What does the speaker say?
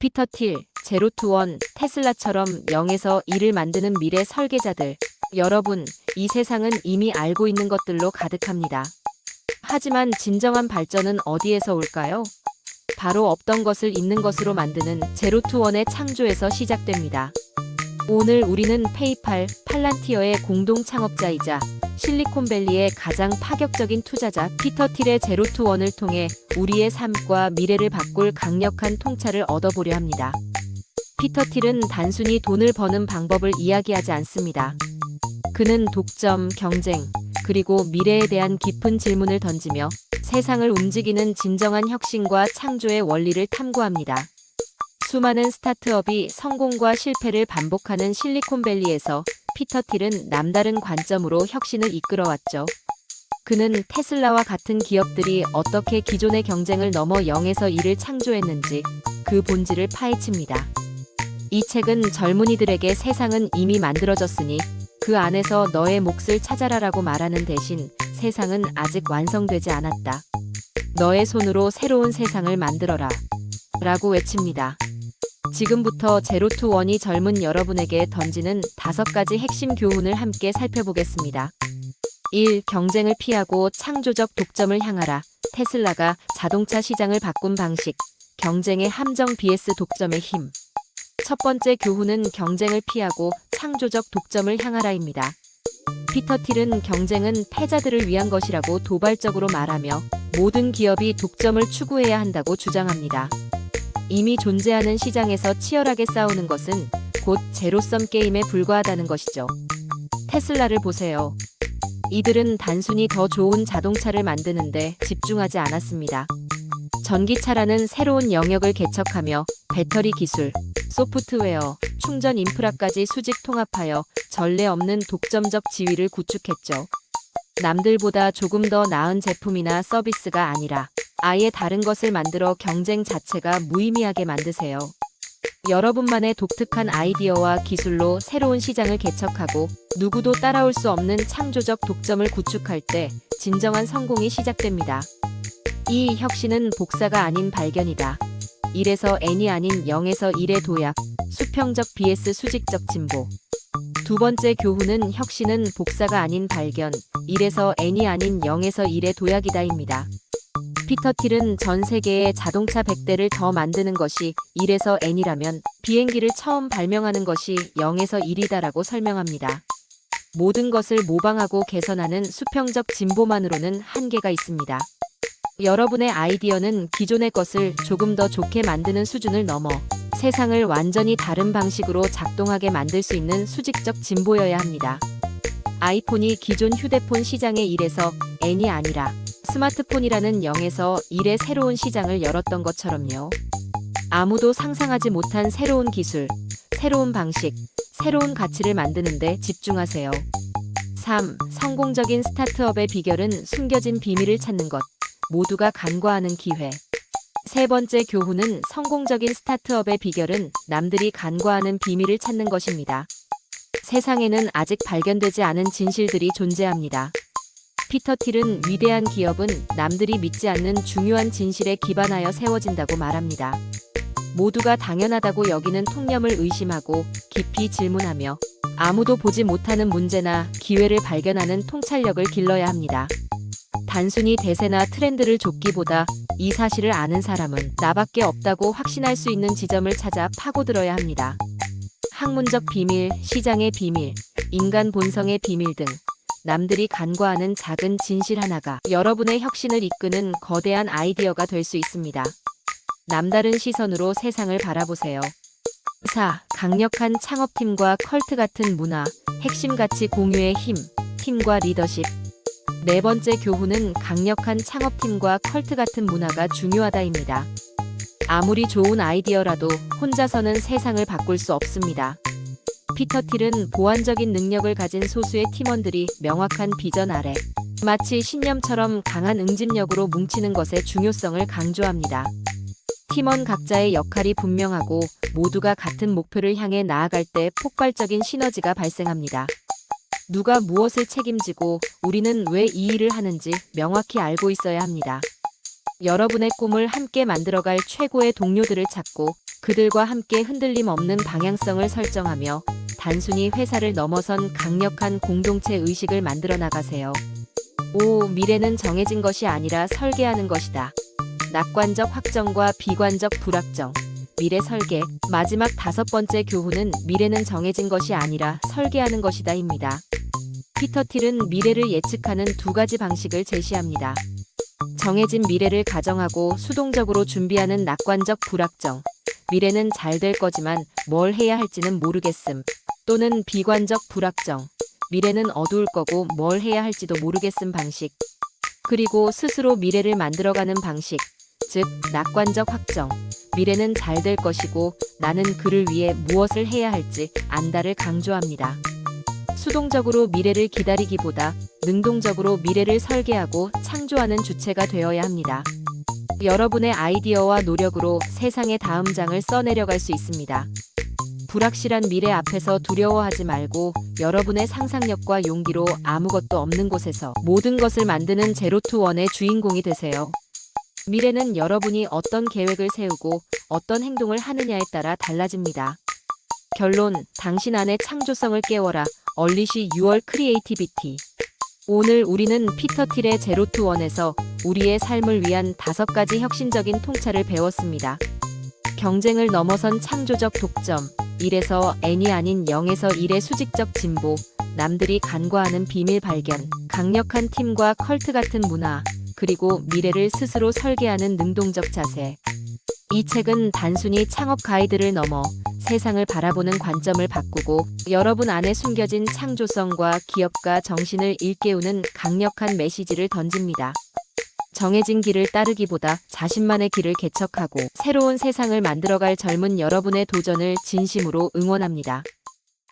피터 틸, 제로투원, 테슬라처럼 0에서 1을 만드는 미래 설계자들. 여러분, 이 세상은 이미 알고 있는 것들로 가득합니다. 하지만 진정한 발전은 어디에서 올까요? 바로 없던 것을 있는 것으로 만드는 제로투원의 창조에서 시작됩니다. 오늘 우리는 페이팔, 팔란티어의 공동 창업자이자 실리콘밸리의 가장 파격적인 투자자 피터 틸의 제로투원을 통해 우리의 삶과 미래를 바꿀 강력한 통찰을 얻어보려 합니다. 피터 틸은 단순히 돈을 버는 방법을 이야기하지 않습니다. 그는 독점, 경쟁, 그리고 미래에 대한 깊은 질문을 던지며 세상을 움직이는 진정한 혁신과 창조의 원리를 탐구합니다. 수많은 스타트업이 성공과 실패를 반복하는 실리콘밸리에서 피터 틸은 남다른 관점으로 혁신을 이끌어왔죠. 그는 테슬라와 같은 기업들이 어떻게 기존의 경쟁을 넘어 0에서 1을 창조했는지 그 본질을 파헤칩니다. 이 책은 젊은이들에게 세상은 이미 만들어졌으니 그 안에서 너의 몫을 찾아라라고 말하는 대신 세상은 아직 완성되지 않았다. 너의 손으로 새로운 세상을 만들어라. 라고 외칩니다. 지금부터 제로투 원이 젊은 여러분에게 던지는 다섯 가지 핵심 교훈을 함께 살펴보겠습니다. 1. 경쟁을 피하고 창조적 독점을 향하라. 테슬라가 자동차 시장을 바꾼 방식. 경쟁의 함정 vs 독점의 힘. 첫 번째 교훈은 경쟁을 피하고 창조적 독점을 향하라입니다. 피터 틸은 경쟁은 패자들을 위한 것이라고 도발적으로 말하며 모든 기업이 독점을 추구해야 한다고 주장합니다. 이미 존재하는 시장에서 치열하게 싸우는 것은 곧 제로섬 게임에 불과하다는 것이죠. 테슬라를 보세요. 이들은 단순히 더 좋은 자동차를 만드는데 집중하지 않았습니다. 전기차라는 새로운 영역을 개척하며 배터리 기술, 소프트웨어, 충전 인프라까지 수직 통합하여 전례 없는 독점적 지위를 구축했죠. 남들보다 조금 더 나은 제품이나 서비스가 아니라 아예 다른 것을 만들어 경쟁 자체가 무의미하게 만드세요. 여러분만의 독특한 아이디어와 기술로 새로운 시장을 개척하고 누구도 따라올 수 없는 창조적 독점을 구축할 때 진정한 성공이 시작됩니다. 이 혁신은 복사가 아닌 발견이다. 1에서 n이 아닌 0에서 1의 도약, 수평적 vs 수직적 진보. 두 번째 교훈은 혁신은 복사가 아닌 발견, 1에서 n이 아닌 0에서 1의 도약이다입니다. 피터 틸은 전 세계에 자동차 100대를 더 만드는 것이 1에서 n이라면 비행기를 처음 발명하는 것이 0에서 1이다라고 설명합니다. 모든 것을 모방하고 개선하는 수평적 진보만으로는 한계가 있습니다. 여러분의 아이디어는 기존의 것을 조금 더 좋게 만드는 수준을 넘어 세상을 완전히 다른 방식으로 작동하게 만들 수 있는 수직적 진보여야 합니다. 아이폰이 기존 휴대폰 시장의 1에서 n이 아니라 스마트폰이라는 0에서 1의 새로운 시장을 열었던 것처럼요. 아무도 상상하지 못한 새로운 기술, 새로운 방식, 새로운 가치를 만드는데 집중하세요. 3. 성공적인 스타트업의 비결은 숨겨진 비밀을 찾는 것. 모두가 간과하는 기회. 세 번째 교훈은 성공적인 스타트업의 비결은 남들이 간과하는 비밀을 찾는 것입니다. 세상에는 아직 발견되지 않은 진실들이 존재합니다. 피터 틸은 위대한 기업은 남들이 믿지 않는 중요한 진실에 기반하여 세워진다고 말합니다. 모두가 당연하다고 여기는 통념을 의심하고 깊이 질문하며 아무도 보지 못하는 문제나 기회를 발견하는 통찰력을 길러야 합니다. 단순히 대세나 트렌드를 좇기보다 이 사실을 아는 사람은 나밖에 없다고 확신할 수 있는 지점을 찾아 파고들어야 합니다. 학문적 비밀, 시장의 비밀, 인간 본성의 비밀 등 남들이 간과하는 작은 진실 하나가 여러분의 혁신을 이끄는 거대한 아이디어가 될 수 있습니다. 남다른 시선으로 세상을 바라보세요. 4. 강력한 창업팀과 컬트 같은 문화, 핵심 가치 공유의 힘, 팀과 리더십. 네 번째 교훈은 강력한 창업팀과 컬트 같은 문화가 중요하다입니다. 아무리 좋은 아이디어라도 혼자서는 세상을 바꿀 수 없습니다. 피터 틸은 보완적인 능력을 가진 소수의 팀원들이 명확한 비전 아래 마치 신념처럼 강한 응집력으로 뭉치는 것의 중요성을 강조합니다. 팀원 각자의 역할이 분명하고 모두가 같은 목표를 향해 나아갈 때 폭발적인 시너지가 발생합니다. 누가 무엇을 책임지고 우리는 왜 이 일을 하는지 명확히 알고 있어야 합니다. 여러분의 꿈을 함께 만들어갈 최고의 동료들을 찾고 그들과 함께 흔들림 없는 방향성을 설정하며 단순히 회사를 넘어선 강력한 공동체 의식을 만들어 나가세요. 5. 미래는 정해진 것이 아니라 설계하는 것이다. 낙관적 확정과 비관적 불확정. 미래 설계. 마지막 다섯 번째 교훈은 미래는 정해진 것이 아니라 설계하는 것이다입니다. 피터 틸은 미래를 예측하는 두 가지 방식을 제시합니다. 정해진 미래를 가정하고 수동적으로 준비하는 낙관적 불확정. 미래는 잘 될 거지만 뭘 해야 할지는 모르겠음. 또는 비관적 불확정. 미래는 어두울 거고 뭘 해야 할지도 모르겠음 방식. 그리고 스스로 미래를 만들어가는 방식. 즉, 낙관적 확정. 미래는 잘 될 것이고 나는 그를 위해 무엇을 해야 할지 안다를 강조합니다. 수동적으로 미래를 기다리기보다 능동적으로 미래를 설계하고 창조하는 주체가 되어야 합니다. 여러분의 아이디어와 노력으로 세상의 다음 장을 써내려갈 수 있습니다. 불확실한 미래 앞에서 두려워하지 말고 여러분의 상상력과 용기로 아무것도 없는 곳에서 모든 것을 만드는 제로투원의 주인공이 되세요. 미래는 여러분이 어떤 계획을 세우고 어떤 행동을 하느냐에 따라 달라집니다. 결론, 당신 안의 창조성을 깨워라. 얼리시 6월 크리에이티비티. 오늘 우리는 피터 틸의 제로투원에서 우리의 삶을 위한 다섯 가지 혁신적인 통찰을 배웠습니다. 경쟁을 넘어선 창조적 독점, 1에서 N이 아닌 0에서 1의 수직적 진보, 남들이 간과하는 비밀 발견, 강력한 팀과 컬트 같은 문화, 그리고 미래를 스스로 설계하는 능동적 자세. 이 책은 단순히 창업 가이드를 넘어 세상을 바라보는 관점을 바꾸고 여러분 안에 숨겨진 창조성과 기업가 정신을 일깨우는 강력한 메시지를 던집니다. 정해진 길을 따르기보다 자신만의 길을 개척하고 새로운 세상을 만들어갈 젊은 여러분의 도전을 진심으로 응원합니다.